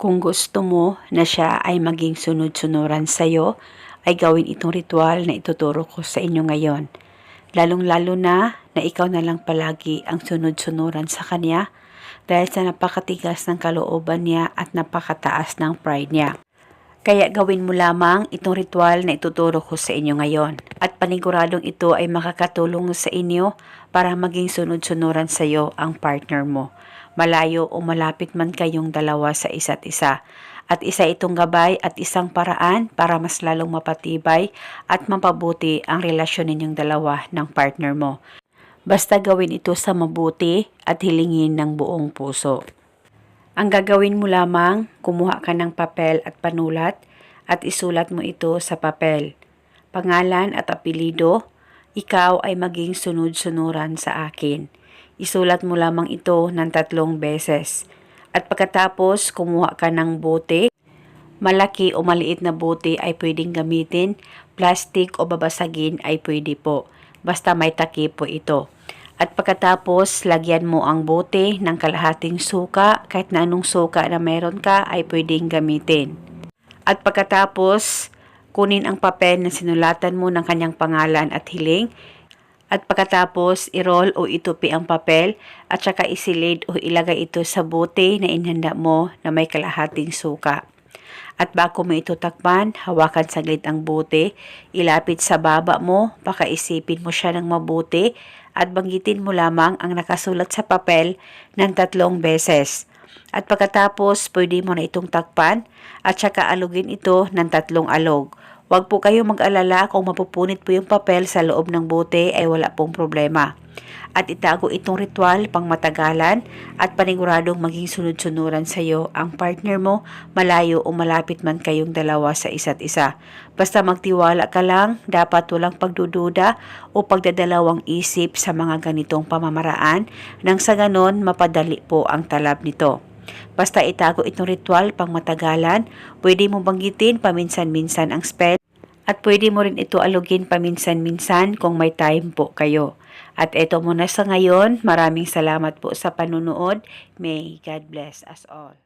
Kung gusto mo na siya ay maging sunod-sunuran sa'yo, ay gawin itong ritual na ituturo ko sa inyo ngayon. Lalong-lalo na na ikaw na lang palagi ang sunod-sunuran sa kanya dahil sa napakatigas ng kalooban niya at napakataas ng pride niya. Kaya gawin mo lamang itong ritual na ituturo ko sa inyo ngayon. At paniguradong ito ay makakatulong sa inyo para maging sunod-sunuran sa iyo ang partner mo. Malayo o malapit man kayong dalawa sa isa't isa. At isa itong gabay at isang paraan para mas lalong mapatibay at mapabuti ang relasyon ninyong dalawa ng partner mo. Basta gawin ito sa mabuti at hilingin ng buong puso. Ang gagawin mo lamang, kumuha ka ng papel at panulat at isulat mo ito sa papel. Pangalan at apelido, ikaw ay maging sunod-sunuran sa akin. Isulat mo lamang ito ng tatlong beses. At pagkatapos, kumuha ka ng bote. Malaki o maliit na bote ay pwedeng gamitin. Plastic o babasagin ay pwede po. Basta may takip po ito. At pagkatapos, lagyan mo ang bote ng kalahating suka. Kahit na anong suka na meron ka ay pwedeng gamitin. At pagkatapos, kunin ang papel na sinulatan mo ng kanyang pangalan at hiling. At pagkatapos, i-roll o itupi ang papel at saka isilid o ilagay ito sa bote na inhanda mo na may kalahating suka. At bago mo ito takpan, hawakan saglit ang bote, ilapit sa baba mo, pakaisipin mo siya ng mabuti at banggitin mo lamang ang nakasulat sa papel ng tatlong beses. At pagkatapos, pwede mo na itong takpan at saka alugin ito ng tatlong alog. Huwag po kayo mag-alala kung mapupunit po yung papel sa loob ng bote ay wala pong problema. At itago itong ritual pang matagalan at paniguradong maging sunod-sunuran sa iyo ang partner mo malayo o malapit man kayong dalawa sa isa't isa. Basta magtiwala ka lang, dapat walang pagdududa o pagdadalawang isip sa mga ganitong pamamaraan nang sa ganon mapadali po ang talab nito. Basta itago itong ritual pang matagalan, pwede mo banggitin paminsan-minsan ang spell at pwede mo rin ito alugin paminsan-minsan kung may time po kayo. At ito muna sa ngayon, maraming salamat po sa panunood. May God bless us all.